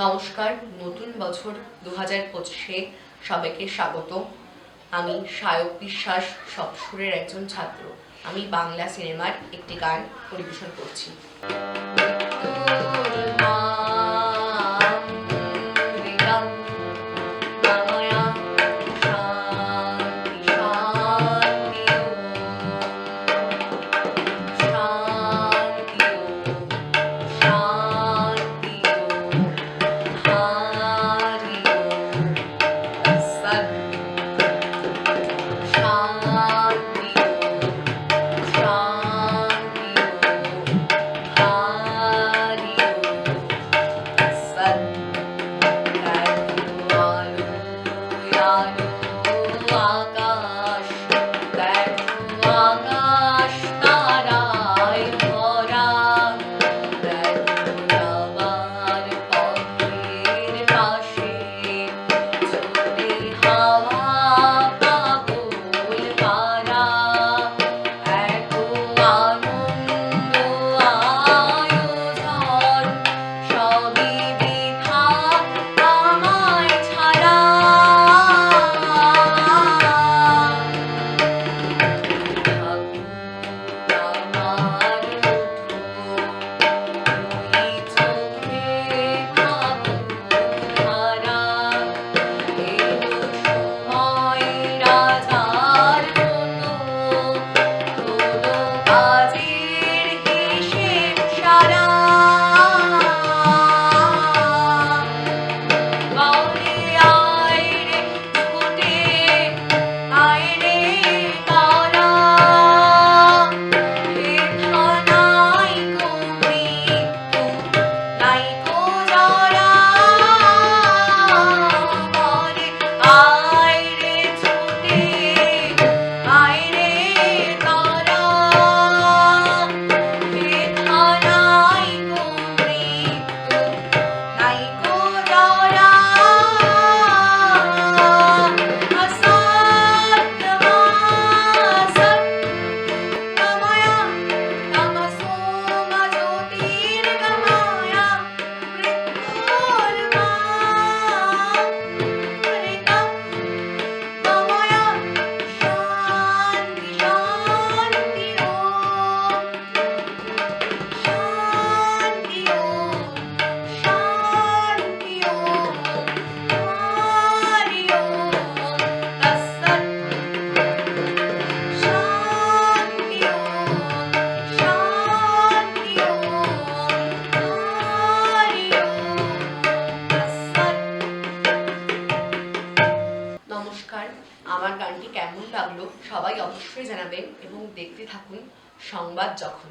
নমস্কার নতুন বছর দু হাজার পঁচিশে সবাইকে স্বাগত আমি সায়ক বিশ্বাস সবসুরের একজন ছাত্র আমি বাংলা সিনেমার একটি গান পরিবেশন করছি কেমন লাগল সবাই অবশ্যই জানাবেন এবং দেখতে থাকুন সংবাদ যখন।